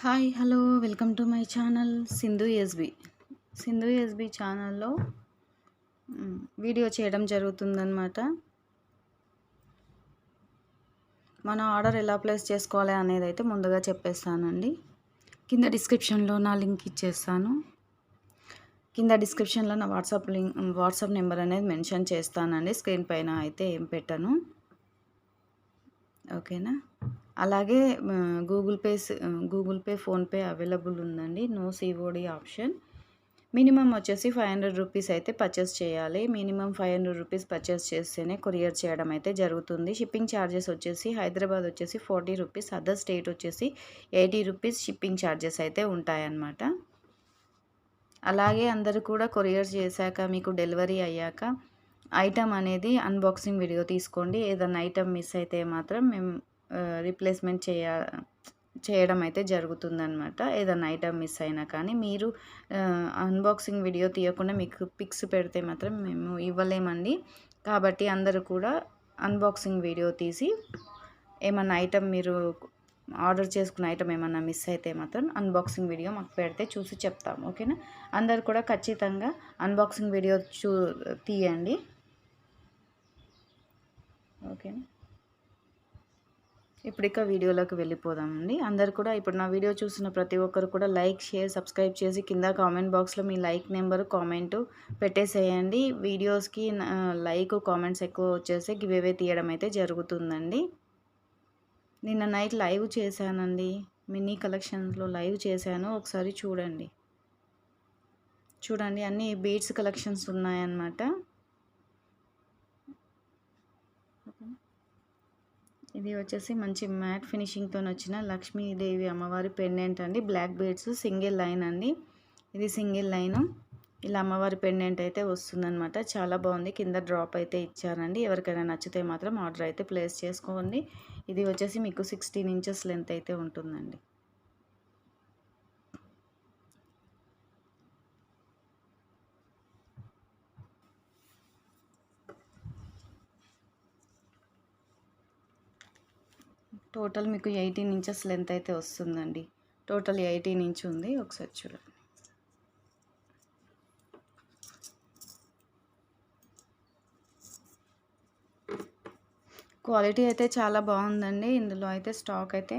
Hi hello welcome to my channel Sindhu S. Sindhu S ఛానల్లో video చేయడం జరుగుతుందన్నమాట. మన ఆర్డర్ ఎలా ప్లేస్ చేసుకోవాలి అనేది అయితే ముందుగా చెప్పేస్తానండి. కింద డిస్క్రిప్షన్లో నా లింక్ ఇచ్చేస్తాను. కింద డిస్క్రిప్షన్లో నా వాట్సాప్ లింక్ వాట్సాప్ నెంబర్ అనేది మెన్షన్ చేస్తానండి. స్క్రీన్ పైన అయితే ఏం పెట్టను. ఓకేనా? అలాగే Google pays Google Pay PhonePe available ఉందండి. నో సిఓడి ఆప్షన్ మినిమం వచ్చేసి ఫైవ్ హండ్రెడ్ రూపీస్ అయితే పర్చేస్ చేయాలి. Minimum five hundred rupees purchase చేస్తేనే కొరియర్ చేయడం అయితే జరుగుతుంది. షిప్పింగ్ ఛార్జెస్ వచ్చేసి హైదరాబాద్ వచ్చేసి ఫార్టీ రూపీస్ అదర్ స్టేట్ వచ్చేసి ఎయిటీ రూపీస్ షిప్పింగ్ ఛార్జెస్ అయితే ఉంటాయన్నమాట. అలాగే అందరూ కూడా కొరియర్ చేశాక మీకు డెలివరీ అయ్యాక ఐటమ్ అనేది అన్బాక్సింగ్ వీడియో తీసుకోండి. ఏదైనా ఐటమ్ మిస్ అయితే మాత్రం మేము రీప్లేస్మెంట్ చేయ చేయడం అయితే జరుగుతుందనమాట ఏదైనా ఐటమ్ మిస్ అయినా కానీ మీరు అన్బాక్సింగ్ వీడియో తీయకుండా మీకు పిక్స్ పెడితే మాత్రం మేము ఇవ్వలేమండి. కాబట్టి అందరూ కూడా అన్బాక్సింగ్ వీడియో తీసి ఏమన్నా ఐటమ్ మీరు ఆర్డర్ చేసుకున్న ఐటమ్ ఏమన్నా మిస్ అయితే మాత్రం అన్బాక్సింగ్ వీడియో మాకు పెడితే చూసి చెప్తాము. ఓకేనా? అందరు కూడా ఖచ్చితంగా అన్బాక్సింగ్ వీడియో చూ తీయండి. ఓకేనా ఇప్పుడు ఇక వీడియోలోకి వెళ్ళిపోదామండి. అందరు కూడా ఇప్పుడు నా వీడియో చూసిన ప్రతి ఒక్కరు కూడా లైక్ షేర్ సబ్స్క్రైబ్ చేసి కింద కామెంట్ బాక్స్లో మీ లైక్ నెంబర్ కామెంట్ పెట్టేసేయండి. వీడియోస్కి లైక్ కామెంట్స్ ఎక్కువ వచ్చేసి గివేవే తీయడం అయితే జరుగుతుందండి. నిన్న నైట్ లైవ్ చేశానండి. మినీ కలెక్షన్స్లో లైవ్ చేశాను. ఒకసారి చూడండి. చూడండి అన్ని బీడ్స్ కలెక్షన్స్ ఉన్నాయన్నమాట. ఇది వచ్చేసి మంచి మ్యాట్ ఫినిషింగ్తో వచ్చిన లక్ష్మీదేవి అమ్మవారి పెండెంట్ అండి. బ్లాక్ బీడ్స్ సింగిల్ లైన్ అండి. ఇది సింగిల్ లైన్. ఇలా అమ్మవారి పెండెంట్ అయితే వస్తుందన్నమాట. చాలా బాగుంది. కింద డ్రాప్ అయితే ఇచ్చారండి. ఎవరికైనా నచ్చితే మాత్రం ఆర్డర్ అయితే ప్లేస్ చేసుకోండి. ఇది వచ్చేసి మీకు సిక్స్టీన్ ఇంచెస్ లెంత్ అయితే ఉంటుందండి. టోటల్ మీకు ఎయిటీన్ ఇంచెస్ లెంత్ అయితే వస్తుందండి. టోటల్ ఎయిటీన్ ఇంచ్ ఉంది. ఒకసారి చూడండి. క్వాలిటీ అయితే చాలా బాగుందండి. ఇందులో అయితే స్టాక్ అయితే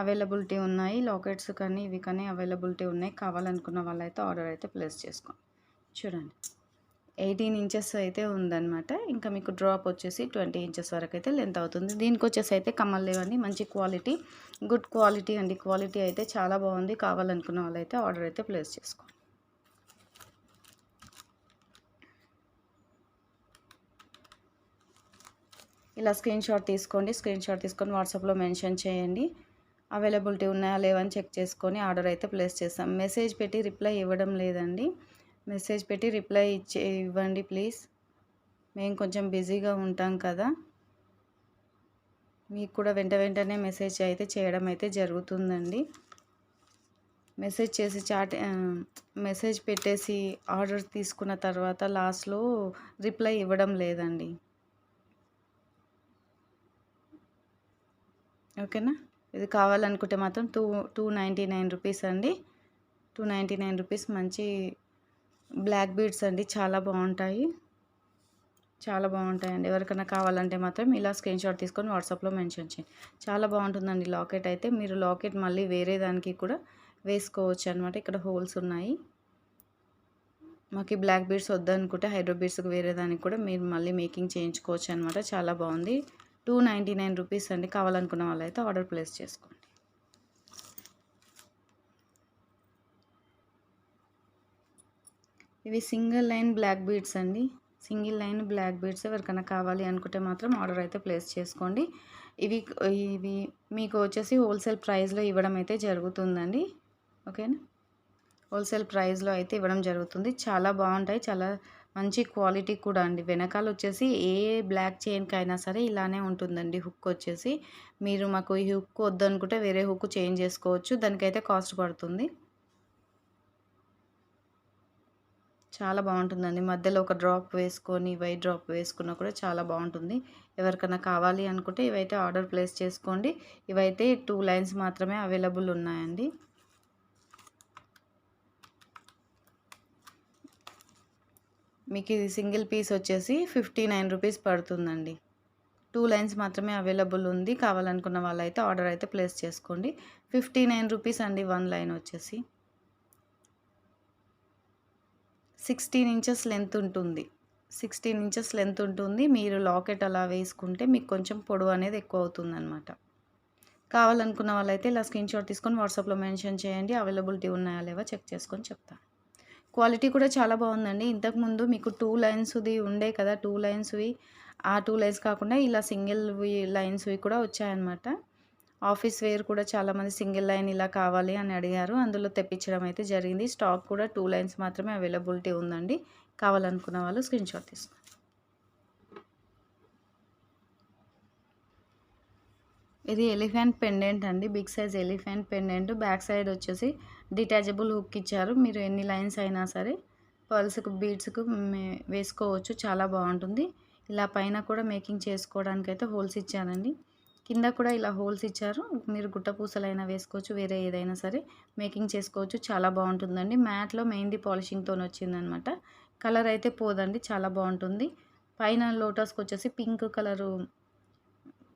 అవైలబిలిటీ ఉన్నాయి. లాకెట్స్ కానీ ఇవి కానీ అవైలబిలిటీ ఉన్నాయి. కావాలనుకున్న వాళ్ళైతే ఆర్డర్ అయితే ప్లేస్ చేసుకోండి. చూడండి. ఎయిటీన్ ఇంచెస్ అయితే ఉందన్నమాట. ఇంకా మీకు డ్రాప్ వచ్చేసి ట్వంటీ ఇంచెస్ వరకు అయితే లెంత్ అవుతుంది. దీనికి వచ్చేసి అయితే కమ్మలు లేవండి మంచి క్వాలిటీ గుడ్ క్వాలిటీ అండి. క్వాలిటీ అయితే చాలా బాగుంది. కావాలనుకున్న వాళ్ళైతే ఆర్డర్ అయితే ప్లేస్ చేసుకోండి ఇలా స్క్రీన్ షాట్ తీసుకోండి. స్క్రీన్ షాట్ తీసుకొని వాట్సాప్లో మెన్షన్ చేయండి. అవైలబిలిటీ ఉన్నాయా లేవని చెక్ చేసుకొని ఆర్డర్ అయితే ప్లేస్ చేస్తాం. మెసేజ్ పెట్టి రిప్లై ఇవ్వడం లేదండి. మెసేజ్ పెట్టి రిప్లై ఇచ్చే ఇవ్వండి ప్లీజ్. మేము కొంచెం బిజీగా ఉంటాం కదా. మీకు కూడా వెంట వెంటనే మెసేజ్ అయితే చేయడం అయితే జరుగుతుందండి. మెసేజ్ చేసి చాట్ మెసేజ్ పెట్టేసి ఆర్డర్ తీసుకున్న తర్వాత లాస్ట్లో రిప్లై ఇవ్వడం లేదండి. ఓకేనా? ఇది కావాలనుకుంటే మాత్రం two two ninety nine rupees అండి. టూ నైంటీ నైన్ రూపీస్ మంచి బ్లాక్ బీడ్స్ అండి చాలా బాగుంటాయి. చాలా బాగుంటాయండి. ఎవరికైనా కావాలంటే మాత్రం ఇలా స్క్రీన్ షాట్ తీసుకొని వాట్సాప్లో మెన్షన్ చేయండి. చాలా బాగుంటుందండి లాకెట్ అయితే. మీరు లాకెట్ మళ్ళీ వేరే దానికి కూడా వేసుకోవచ్చు అనమాట ఇక్కడ హోల్స్ ఉన్నాయి. మాకు బ్లాక్ బీడ్స్ వద్దనుకుంటే హైడ్రో బీడ్స్కి వేరే దానికి కూడా మీరు మళ్ళీ మేకింగ్ చేయించుకోవచ్చు అనమాట చాలా బాగుంది. టూ నైంటీ నైన్ రూపీస్ అండి. కావాలనుకున్న వాళ్ళైతే ఆర్డర్ ప్లేస్ చేసుకోండి. ఇవి సింగిల్ లైన్ బ్లాక్ బీడ్స్ అండి. సింగిల్ లైన్ బ్లాక్ బీడ్స్ ఎవరికైనా కావాలి అనుకుంటే మాత్రం ఆర్డర్ అయితే ప్లేస్ చేసుకోండి. ఇవి ఇవి మీకు వచ్చేసి హోల్సేల్ ప్రైస్లో ఇవ్వడం అయితే జరుగుతుందండి. ఓకేనా? హోల్సేల్ ప్రైస్లో అయితే ఇవ్వడం జరుగుతుంది. చాలా బాగుంటాయి. చాలా మంచి క్వాలిటీ కూడా అండి. వెనకాల వచ్చేసి ఏ బ్లాక్ చైన్కి అయినా సరే ఇలానే ఉంటుందండి హుక్ వచ్చేసి. మీరు మాకు ఈ హుక్ వద్దనుకుంటే వేరే హుక్ చేంజ్ చేసుకోవచ్చు. దానికైతే కాస్ట్ పడుతుంది. చాలా బాగుంటుందండి. మధ్యలో ఒక డ్రాప్ వేసుకొని వై డ్రాప్ వేసుకున్నా కూడా చాలా బాగుంటుంది. ఎవరికైనా కావాలి అనుకుంటే ఇవైతే ఆర్డర్ ప్లేస్ చేసుకోండి. ఇవైతే టూ లైన్స్ మాత్రమే అవైలబుల్ ఉన్నాయండి. మీకు ఇది సింగిల్ పీస్ వచ్చేసి ఫిఫ్టీ నైన్ రూపీస్ పడుతుందండి. టూ లైన్స్ మాత్రమే అవైలబుల్ ఉంది. కావాలనుకున్న వాళ్ళైతే ఆర్డర్ అయితే ప్లేస్ చేసుకోండి. ఫిఫ్టీ నైన్ రూపీస్ అండి వన్ లైన్ వచ్చేసి. సిక్స్టీన్ ఇంచెస్ లెంత్ ఉంటుంది. సిక్స్టీన్ ఇంచెస్ లెంత్ ఉంటుంది. మీరు లాకెట్ అలా వేసుకుంటే మీకు కొంచెం పొడవు అనేది ఎక్కువ అవుతుంది అనమాట కావాలనుకున్న వాళ్ళైతే ఇలా స్క్రీన్ షాట్ తీసుకొని వాట్సాప్లో మెన్షన్ చేయండి. అవైలబిలిటీ ఉన్నాయా లేవా చెక్ చేసుకొని చెప్తాను క్వాలిటీ కూడా చాలా బాగుందండి. ఇంతకుముందు మీకు టూ లైన్స్ది ఉండే కదా టూ లైన్స్వి. ఆ టూ లైన్స్ కాకుండా ఇలా సింగిల్ లైన్స్వి కూడా వచ్చాయన్నమాట. ఆఫీస్ వేర్ కూడా చాలామంది సింగిల్ లైన్ ఇలా కావాలి అని అడిగారు. అందులో తెప్పించడం అయితే జరిగింది. స్టాక్ కూడా టూ లైన్స్ మాత్రమే అవైలబిలిటీ ఉందండి. కావాలనుకున్న వాళ్ళు స్క్రీన్ షాట్ తీసుకోండి. ఇది ఎలిఫెంట్ పెండెంట్ అండి. Big size elephant pendant. Back side వచ్చేసి డిటాచబుల్ హుక్ ఇచ్చారు. మీరు ఎన్ని లైన్స్ అయినా సరే పర్ల్స్కు బీడ్స్కు వేసుకోవచ్చు. చాలా బాగుంటుంది. ఇలా పైన కూడా మేకింగ్ చేసుకోవడానికి అయితే హోల్స్ ఇచ్చానండి. కింద కూడా ఇలా హోల్స్ ఇచ్చారు. మీరు గుట్టపూసలైనా వేసుకోవచ్చు వేరే ఏదైనా సరే. మేకింగ్ చేసుకోవచ్చు. చాలా బాగుంటుందండి. మ్యాట్లో మెహందీ పాలిషింగ్తో వచ్చిందనమాట కలర్ అయితే పోదండి. చాలా బాగుంటుంది. పైన లోటస్కి వచ్చేసి పింక్ కలరు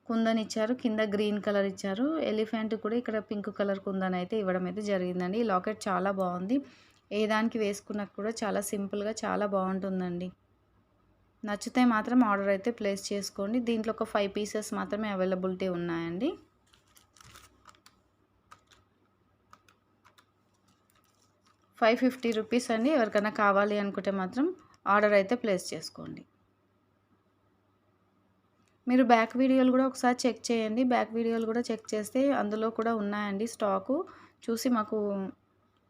కుందని ఇచ్చారు కింద గ్రీన్ కలర్ ఇచ్చారు. ఎలిఫెంట్ కూడా ఇక్కడ పింక్ కలర్ కుందన్ అయితే ఇవ్వడం అయితే జరిగిందండి. ఈ లాకెట్ చాలా బాగుంది. ఏ దానికి వేసుకున్నా కూడా చాలా సింపుల్గా చాలా బాగుంటుందండి. నచ్చితే మాత్రం ఆర్డర్ అయితే ప్లేస్ చేసుకోండి. దీంట్లో ఒక ఫైవ్ పీసెస్ మాత్రమే అవైలబిలిటీ ఉన్నాయండి. ఫైవ్ ఫిఫ్టీ రూపీస్ అండి. ఎవరికైనా కావాలి అనుకుంటే మాత్రం ఆర్డర్ అయితే ప్లేస్ చేసుకోండి. మీరు బ్యాక్ వీడియోలు కూడా ఒకసారి చెక్ చేయండి. బ్యాక్ వీడియోలు కూడా చెక్ చేస్తే అందులో కూడా ఉన్నాయండి స్టాకు. చూసి మాకు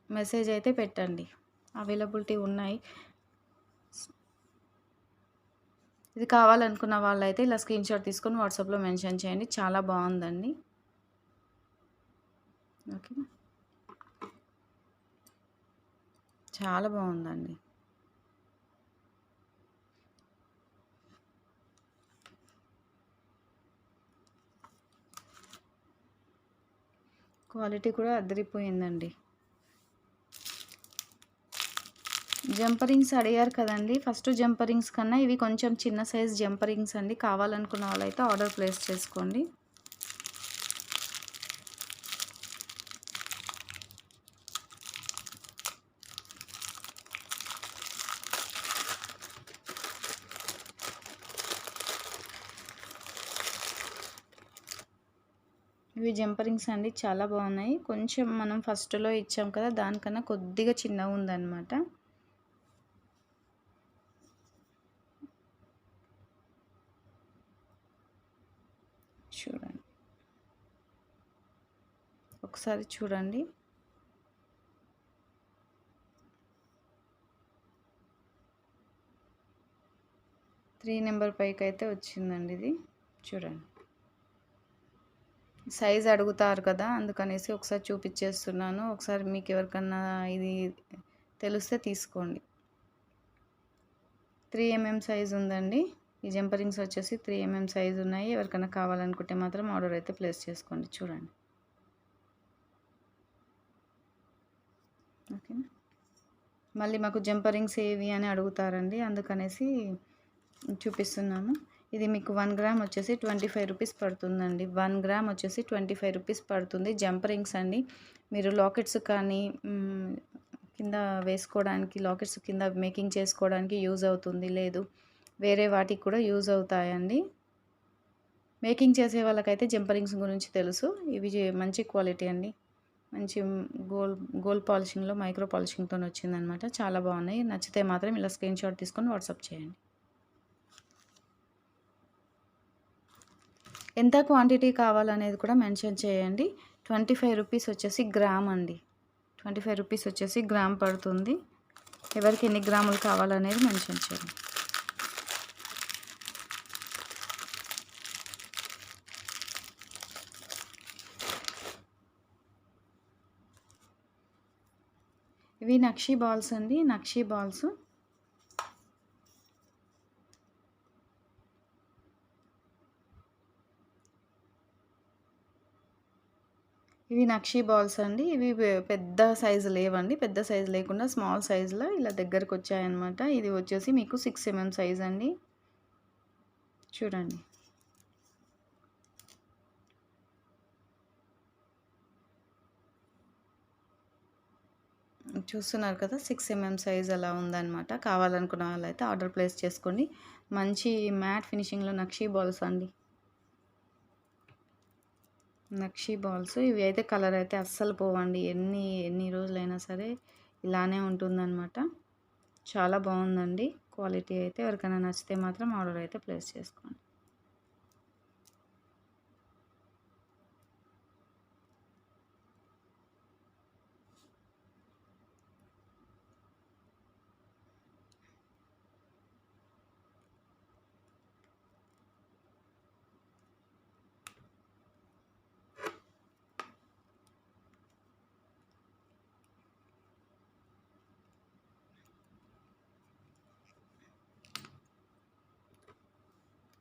మెసేజ్ అయితే పెట్టండి. అవైలబిలిటీ ఉన్నాయి. ఇది కావాలనుకున్న వాళ్ళైతే ఇలా స్క్రీన్ షాట్ తీసుకొని వాట్సాప్లో మెన్షన్ చేయండి. చాలా బాగుందండి. ఓకే చాలా బాగుందండి. క్వాలిటీ కూడా అదిరిపోయిందండి. జంపరింగ్స్ అడిగారు కదండి. ఫస్ట్ జంపరింగ్స్ కన్నా ఇవి కొంచెం చిన్న సైజ్ జంపరింగ్స్ అండి. కావాలనుకున్న వాళ్ళైతే ఆర్డర్ ప్లేస్ చేసుకోండి. ఇవి జంపరింగ్స్ అండి. చాలా బాగున్నాయి. కొంచెం మనం ఫస్ట్లో ఇచ్చాం కదా దానికన్నా కొద్దిగా చిన్నగా ఉందన్నమాట చూడండి ఒకసారి చూడండి. త్రీ నెంబర్ పైకి అయితే వచ్చిందండి ఇది. చూడండి. సైజ్ అడుగుతారు కదా అందుకనేసి ఒకసారి చూపించేస్తున్నాను ఒకసారి మీకు ఎవరికన్నా ఇది తెలిస్తే తీసుకోండి. త్రీ ఎంఎం సైజ్ ఉందండి. ఈ జంపరింగ్స్ వచ్చేసి త్రీ ఎంఎం సైజ్ ఉన్నాయి. ఎవరికైనా కావాలనుకుంటే మాత్రం ఆర్డర్ అయితే ప్లేస్ చేసుకోండి. చూడండి. ఓకేనా మళ్ళీ మాకు జంపరింగ్స్ ఏవి అని అడుగుతారండి అందుకనేసి చూపిస్తున్నాను. ఇది మీకు వన్ గ్రామ్ వచ్చేసి ట్వంటీ ఫైవ్ రూపీస్ పడుతుందండి. వన్ గ్రామ్ వచ్చేసి ట్వంటీ ఫైవ్ రూపీస్ పడుతుంది జంపరింగ్స్ అండి. మీరు లాకెట్స్ కానీ కింద వేసుకోవడానికి లాకెట్స్ కింద మేకింగ్ చేసుకోవడానికి యూజ్ అవుతుంది లేదు. వేరే వాటికి కూడా యూజ్ అవుతాయండి. మేకింగ్ చేసే వాళ్ళకైతే జంపరింగ్స్ గురించి తెలుసు. ఇవి మంచి క్వాలిటీ అండి. మంచి గోల్ గోల్ పాలిషింగ్లో మైక్రో పాలిషింగ్తో వచ్చిందనమాట చాలా బాగున్నాయి. నచ్చితే మాత్రం ఇలా స్క్రీన్ షాట్ తీసుకొని వాట్సాప్ చేయండి. ఎంత క్వాంటిటీ కావాలనేది కూడా మెన్షన్ చేయండి. ట్వంటీ ఫైవ్ రూపీస్ వచ్చేసి గ్రామ్ అండి. ట్వంటీ ఫైవ్ రూపీస్ వచ్చేసి గ్రామ్ పడుతుంది. ఎవరికి ఎన్ని గ్రాములు కావాలనేది మెన్షన్ చేయండి. ఇవి నక్షీ బాల్స్ అండి నక్షీ బాల్స్. ఇవి నక్షీ బాల్స్ అండి ఇవి పెద్ద సైజు లేవండి పెద్ద సైజు లేకుండా స్మాల్ సైజులో ఇలా దగ్గరకు వచ్చాయన్నమాట. ఇది వచ్చేసి మీకు సిక్స్ ఎంఎం సైజ్ అండి. చూడండి. చూస్తున్నారు కదా సిక్స్ ఎంఎం సైజ్ అలా ఉందన్నమాట. కావాలనుకున్న వాళ్ళైతే ఆర్డర్ ప్లేస్ చేసుకోండి మంచి మ్యాట్ ఫినిషింగ్లో నక్షీ బాల్స్ అండి. నక్షీ బాల్స్ ఇవి అయితే కలర్ అయితే అస్సలు పోవండి. ఎన్ని ఎన్ని రోజులైనా సరే ఇలానే ఉంటుందన్నమాట. చాలా బాగుందండి. క్వాలిటీ అయితే ఎవరికైనా నచ్చితే మాత్రం ఆర్డర్ అయితే ప్లేస్ చేసుకోండి.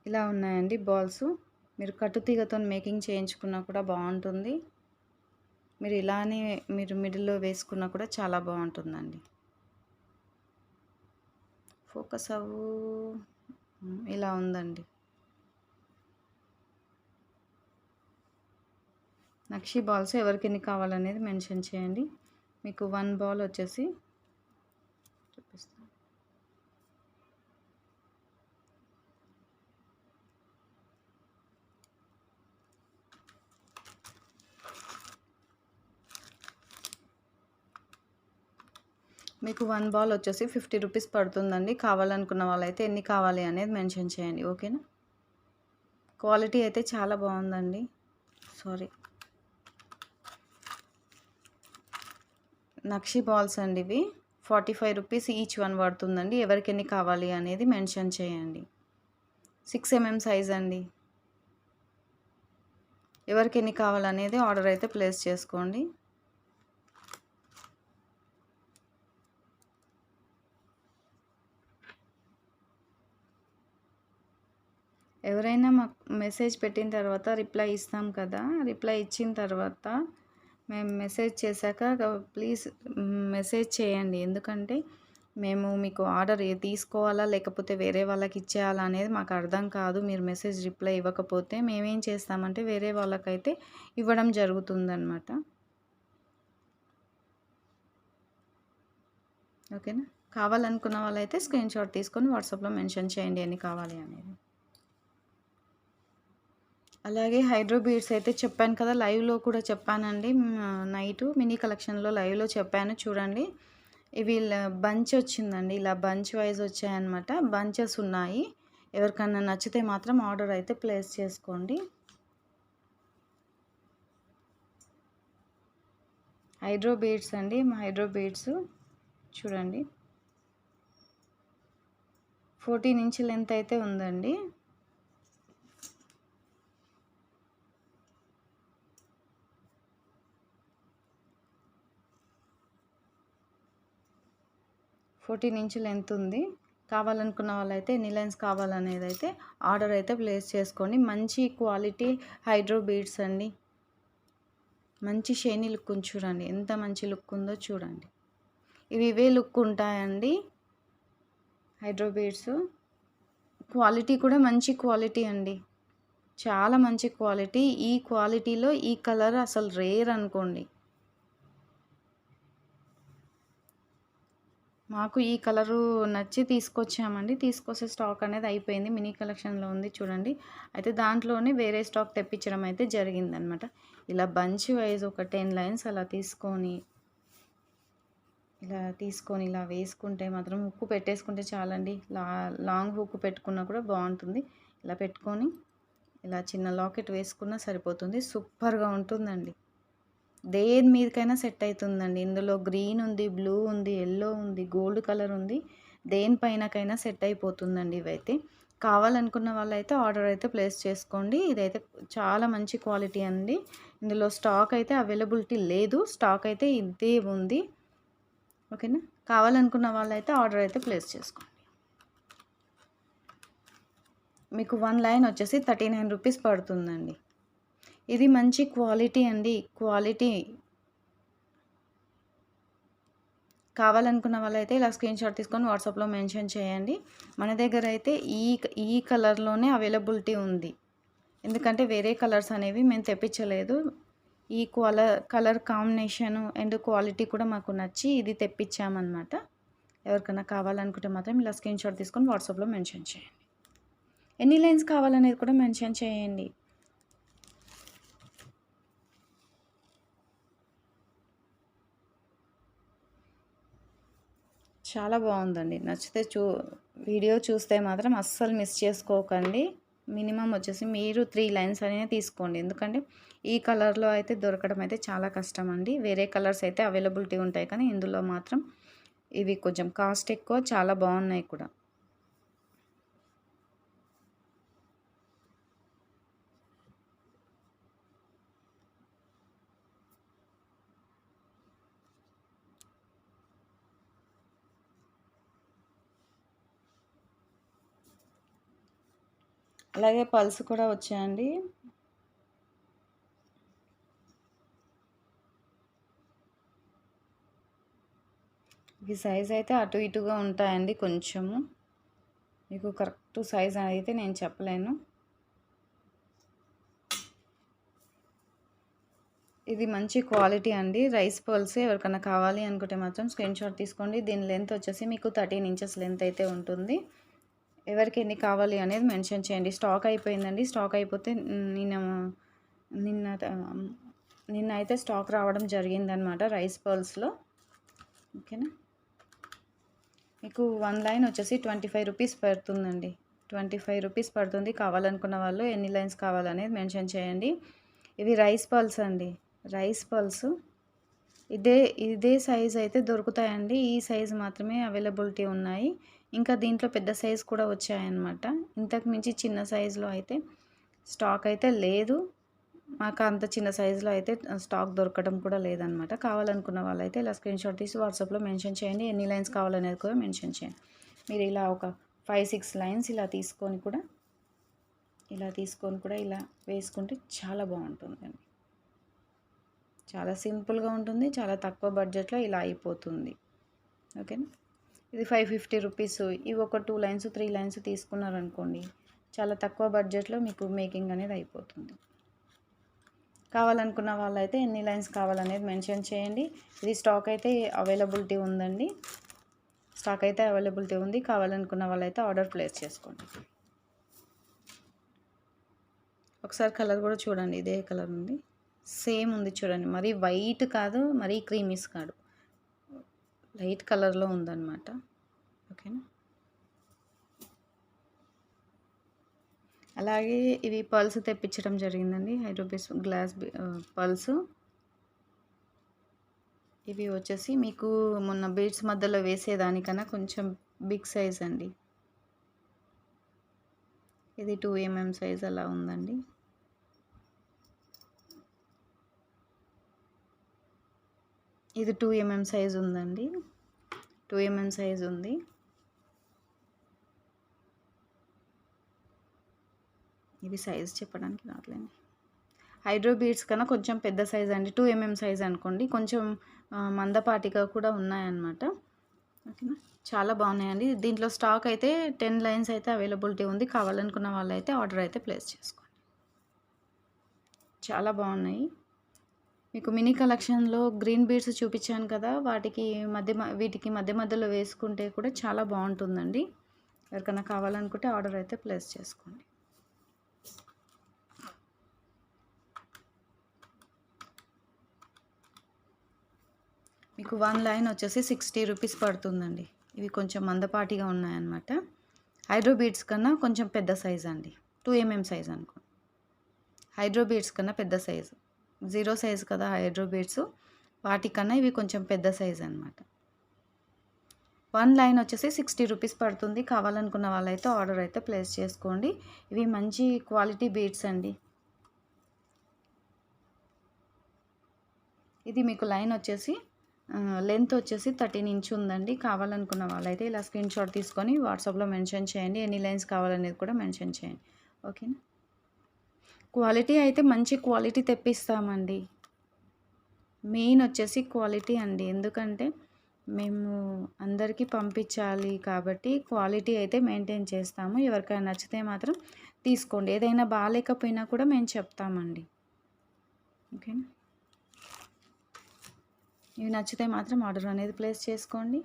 ఇలా ఉన్నాయండి బాల్స్. మీరు కట్టుతీగతో మేకింగ్ చేయించుకున్నా కూడా బాగుంటుంది. మీరు ఇలానే మీరు మిడిల్లో వేసుకున్నా కూడా చాలా బాగుంటుందండి. ఫోకస్ అవ్వు. ఇలా ఉందండి. నక్షి బాల్స్ ఎవరికి ఎన్ని కావాలనేది మెన్షన్ చేయండి. మీకు వన్ బాల్ వచ్చేసి మీకు వన్ బాల్ వచ్చేసి ఫిఫ్టీ రూపీస్ పడుతుందండి. కావాలనుకున్న వాళ్ళైతే ఎన్ని కావాలి అనేది మెన్షన్ చేయండి. ఓకేనా? క్వాలిటీ అయితే చాలా బాగుందండి. సారీ. నక్షి బాల్స్ అండి ఇవి. Forty five rupees each one పడుతుందండి. ఎవరికి ఎన్ని కావాలి అనేది మెన్షన్ చేయండి. సిక్స్ ఎంఎం సైజ్ అండి. ఎవరికి ఎన్ని కావాలనేది ఆర్డర్ అయితే ప్లేస్ చేసుకోండి ఎవరైనా మాకు మెసేజ్ పెట్టిన తర్వాత రిప్లై ఇస్తాం కదా రిప్లై ఇచ్చిన తర్వాత మేము మెసేజ్ చేశాక ప్లీజ్ మెసేజ్ చేయండి. ఎందుకంటే మేము మీకు ఆర్డర్ తీసుకోవాలా లేకపోతే వేరే వాళ్ళకి ఇచ్చేయాలా అనేది మాకు అర్థం కాదు. మీరు మెసేజ్ రిప్లై ఇవ్వకపోతే మేమేం చేస్తామంటే వేరే వాళ్ళకైతే ఇవ్వడం జరుగుతుందన్నమాట. ఓకేనా? కావాలనుకున్న వాళ్ళైతే స్క్రీన్ షాట్ తీసుకొని వాట్సాప్లో మెన్షన్ చేయండి ఎన్ని కావాలి అనేది. అలాగే హైడ్రో బీడ్స్ అయితే చెప్పాను కదా లైవ్లో కూడా చెప్పానండి. నైట్ మినీ కలెక్షన్లో లైవ్లో చెప్పాను చూడండి. ఇవి బంచ్ వచ్చిందండి. ఇలా బంచ్ వైజ్ వచ్చాయన్నమాట. బంచెస్ ఉన్నాయి. ఎవరికన్నా నచ్చితే మాత్రం ఆర్డర్ అయితే ప్లేస్ చేసుకోండి. హైడ్రో బీడ్స్ అండి. హైడ్రో బీడ్స్ చూడండి. ఫోర్టీన్ ఇంచ్ లెంత్ అయితే ఉందండి. ఫోర్టీన్ ఇంచ్ లెంత్ ఉంది. కావాలనుకున్న వాళ్ళైతే ఎన్ని లైన్స్ కావాలనేది అయితే ఆర్డర్ అయితే ప్లేస్ చేసుకోండి. మంచి క్వాలిటీ హైడ్రో బీడ్స్ అండి. మంచి షైనీ లుక్ చూడండి. ఎంత మంచి లుక్ ఉందో చూడండి. ఇవి ఇవే లుక్ ఉంటాయండి. Hydro beads. క్వాలిటీ కూడా మంచి క్వాలిటీ అండి. చాలా మంచి క్వాలిటీ. ఈ క్వాలిటీలో ఈ కలర్ అసలు రేర్ అనుకోండి. మాకు ఈ కలరు నచ్చి తీసుకొచ్చామండి. తీసుకొచ్చే స్టాక్ అనేది అయిపోయింది. మినీ కలెక్షన్లో ఉంది చూడండి. అయితే దాంట్లోనే వేరే స్టాక్ తెప్పించడం అయితే జరిగిందనమాట ఇలా బంచ్ వైజ్ ఒక టెన్ లైన్స్ అలా తీసుకొని ఇలా తీసుకొని ఇలా వేసుకుంటే మాత్రం హుక్కు పెట్టేసుకుంటే చాలండి. లా లాంగ్ హుక్కు పెట్టుకున్నా కూడా బాగుంటుంది. ఇలా పెట్టుకొని ఇలా చిన్న లాకెట్ వేసుకున్నా సరిపోతుంది. సూపర్గా ఉంటుందండి. దేని మీదకైనా సెట్ అవుతుందండి ఇందులో గ్రీన్ ఉంది బ్లూ ఉంది ఎల్లో ఉంది గోల్డ్ కలర్ ఉంది. దేనిపైనకైనా సెట్ అయిపోతుందండి ఇవైతే. కావాలనుకున్న వాళ్ళైతే ఆర్డర్ అయితే ప్లేస్ చేసుకోండి. ఇదైతే చాలా మంచి క్వాలిటీ అండి. ఇందులో స్టాక్ అయితే అవైలబిలిటీ లేదు. స్టాక్ అయితే ఇదే ఉంది. ఓకేనా? కావాలనుకున్న వాళ్ళైతే ఆర్డర్ అయితే ప్లేస్ చేసుకోండి. మీకు వన్ లైన్ వచ్చేసి థర్టీ నైన్ రూపీస్ పడుతుందండి. ఇది మంచి క్వాలిటీ అండి. క్వాలిటీ కావాలనుకున్న వాళ్ళైతే ఇలా స్క్రీన్ షాట్ తీసుకొని వాట్సాప్లో మెన్షన్ చేయండి. మన దగ్గర అయితే ఈ ఈ కలర్లోనే అవైలబిలిటీ ఉంది. ఎందుకంటే వేరే కలర్స్ అనేవి మేము తెప్పించలేదు. ఈ colour colour combination and quality కూడా మాకు నచ్చి ఇది తెప్పించామన్నమాట. ఎవరికైనా కావాలనుకుంటే మాత్రం ఇలా స్క్రీన్ షాట్ తీసుకొని వాట్సాప్లో మెన్షన్ చేయండి. ఎన్ని లైన్స్ కావాలనేది కూడా మెన్షన్ చేయండి. చాలా బాగుందండి. నచ్చితే చూ వీడియో చూస్తే మాత్రం అస్సలు మిస్ చేసుకోకండి. మినిమం వచ్చేసి మీరు త్రీ లైన్స్ అనేది తీసుకోండి. ఎందుకంటే ఈ కలర్లో అయితే దొరకడం అయితే చాలా కష్టం అండి వేరే కలర్స్ అయితే అవైలబిలిటీ ఉంటాయి కానీ ఇందులో మాత్రం ఇవి కొంచెం కాస్ట్ ఎక్కువ చాలా బాగున్నాయి కూడా. అలాగే పల్స్ కూడా వచ్చాయండి. ఈ సైజ్ అయితే అటు ఇటుగా ఉంటాయండి కొంచెము మీకు కరెక్ట్ సైజ్ అయితే నేను చెప్పలేను. ఇది మంచి క్వాలిటీ అండి. రైస్ పర్ల్స్ ఎవరికైనా కావాలి అనుకుంటే మాత్రం స్క్రీన్ షాట్ తీసుకోండి. దీని లెంత్ వచ్చేసి మీకు థర్టీన్ ఇంచెస్ లెంత్ అయితే ఉంటుంది. ఎవరికి ఎన్ని కావాలి అనేది మెన్షన్ చేయండి. స్టాక్ అయిపోయిందండి. స్టాక్ అయిపోతే నిన్న నిన్న నిన్న అయితే స్టాక్ రావడం జరిగిందనమాట రైస్ పర్ల్స్లో. ఓకేనా? మీకు వన్ లైన్ వచ్చేసి ట్వంటీ ఫైవ్ రూపీస్ పడుతుందండి. ట్వంటీ ఫైవ్ రూపీస్ పడుతుంది. కావాలనుకున్న వాళ్ళు ఎన్ని లైన్స్ కావాలనేది మెన్షన్ చేయండి. ఇవి రైస్ పల్స్ అండి. రైస్ పల్స్ ఇదే ఇదే సైజ్ అయితే దొరుకుతాయండి. ఈ సైజ్ మాత్రమే అవైలబిలిటీ ఉన్నాయి. ఇంకా దీంట్లో పెద్ద సైజ్ కూడా వచ్చాయన్నమాట. ఇంతకు మించి చిన్న సైజులో అయితే స్టాక్ అయితే లేదు. మాకు అంత చిన్న సైజులో అయితే స్టాక్ దొరకడం కూడా లేదనమాట కావాలనుకున్న వాళ్ళైతే ఇలా స్క్రీన్ షాట్ తీసి వాట్సాప్లో మెన్షన్ చేయండి. ఎన్ని లైన్స్ కావాలనేది కూడా మెన్షన్ చేయండి. మీరు ఇలా ఒక ఫైవ్ సిక్స్ లైన్స్ ఇలా తీసుకొని కూడా ఇలా తీసుకొని కూడా ఇలా వేసుకుంటే చాలా బాగుంటుందండి. చాలా సింపుల్గా ఉంటుంది చాలా తక్కువ బడ్జెట్లో ఇలా అయిపోతుంది. ఓకేనా? ఇది ఫైవ్ ఫిఫ్టీ రూపీస్. ఇవి ఒక టూ లైన్స్ త్రీ లైన్స్ తీసుకున్నారనుకోండి చాలా తక్కువ బడ్జెట్లో మీకు మేకింగ్ అనేది అయిపోతుంది. కావాలనుకున్న వాళ్ళైతే ఎన్ని లైన్స్ కావాలనేది మెన్షన్ చేయండి. ఇది స్టాక్ అయితే అవైలబిలిటీ ఉందండి. స్టాక్ అయితే అవైలబిలిటీ ఉంది. కావాలనుకున్న వాళ్ళైతే ఆర్డర్ ప్లేస్ చేసుకోండి. ఒకసారి కలర్ కూడా చూడండి. ఇదే కలర్ ఉంది. సేమ్ ఉంది చూడండి. మరీ వైట్ కాదు మరీ క్రీమీస్ కాదు. లైట్ కలర్లో ఉందన్నమాట. ఓకేనా? అలాగే ఇవి పల్స్ తెప్పించడం జరిగిందండి. Hydro beads glass pearls. ఇవి వచ్చేసి మీకు మొన్న బీడ్స్ మధ్యలో వేసేదానికన్నా కొంచెం బిగ్ సైజ్ అండి. ఇది టూ ఎంఎం సైజ్ అలా ఉందండి. ఇది టూ ఎంఎం సైజ్ ఉందండి. టూ ఎంఎం సైజ్ ఉంది. ఇది సైజ్ చెప్పడానికి రావట్లేదు. హైడ్రో బీడ్స్ కన్నా కొంచెం పెద్ద సైజ్ అండి. టూ ఎంఎం సైజ్ అనుకోండి. కొంచెం మందపాటిగా కూడా ఉన్నాయన్నమాట. ఓకేనా? చాలా బాగున్నాయండి. దీంట్లో స్టాక్ అయితే టెన్ లైన్స్ అయితే అవైలబిలిటీ ఉంది. కావాలనుకున్న వాళ్ళైతే ఆర్డర్ అయితే ప్లేస్ చేసుకోండి. చాలా బాగున్నాయి. మీకు మినీ కలెక్షన్లో గ్రీన్ బీడ్స్ చూపించాను కదా వాటికి మధ్య వీటికి మధ్య మధ్యలో వేసుకుంటే కూడా చాలా బాగుంటుందండి. ఎవరికైనా కావాలనుకుంటే ఆర్డర్ అయితే ప్లేస్ చేసుకోండి. మీకు వన్ లైన్ వచ్చేసి సిక్స్టీ రూపీస్ పడుతుందండి. ఇవి కొంచెం మందపాటిగా ఉన్నాయన్నమాట. హైడ్రో బీడ్స్ కన్నా కొంచెం పెద్ద సైజ్ అండి. టూ ఎంఎం సైజ్ అనుకోండి. హైడ్రో బీడ్స్ కన్నా పెద్ద సైజు. జీరో సైజ్ కదా హైడ్రో బీడ్స్. వాటికన్నా ఇవి కొంచెం పెద్ద సైజ్ అనమాట వన్ లైన్ వచ్చేసి సిక్స్టీ రూపీస్ పడుతుంది. కావాలనుకున్న వాళ్ళైతే ఆర్డర్ అయితే ప్లేస్ చేసుకోండి. ఇవి మంచి క్వాలిటీ బీడ్స్ అండి. ఇది మీకు లైన్ వచ్చేసి లెంత్ వచ్చేసి థర్టీన్ ఇంచ్ ఉందండి. కావాలనుకున్న వాళ్ళైతే ఇలా స్క్రీన్ షాట్ తీసుకొని వాట్సాప్లో మెన్షన్ చేయండి. ఎన్ని లైన్స్ కావాలనేది కూడా మెన్షన్ చేయండి. ఓకేనా? క్వాలిటీ అయితే మంచి క్వాలిటీ తెప్పిస్తామండి. మెయిన్ వచ్చేసి క్వాలిటీ అండి. ఎందుకంటే మేము అందరికీ పంపించాలి కాబట్టి క్వాలిటీ అయితే మెయింటైన్ చేస్తాము. ఎవరికైనా నచ్చితే మాత్రం తీసుకోండి. ఏదైనా బాగాలేకపోయినా కూడా మేము చెప్తామండి. ఓకేనా? ఇవి నచ్చితే మాత్రం ఆర్డర్ అనేది ప్లేస్ చేసుకోండి.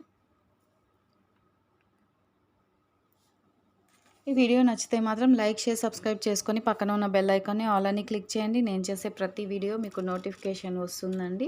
ఈ వీడియో నచ్చితే మాత్రం లైక్ షేర్ సబ్స్క్రైబ్ చేసుకొని పక్కన ఉన్న బెల్ ఐకాన్ని ఆల్ అని క్లిక్ చేయండి. నేను చేసే ప్రతి వీడియో మీకు నోటిఫికేషన్ వస్తుందండి.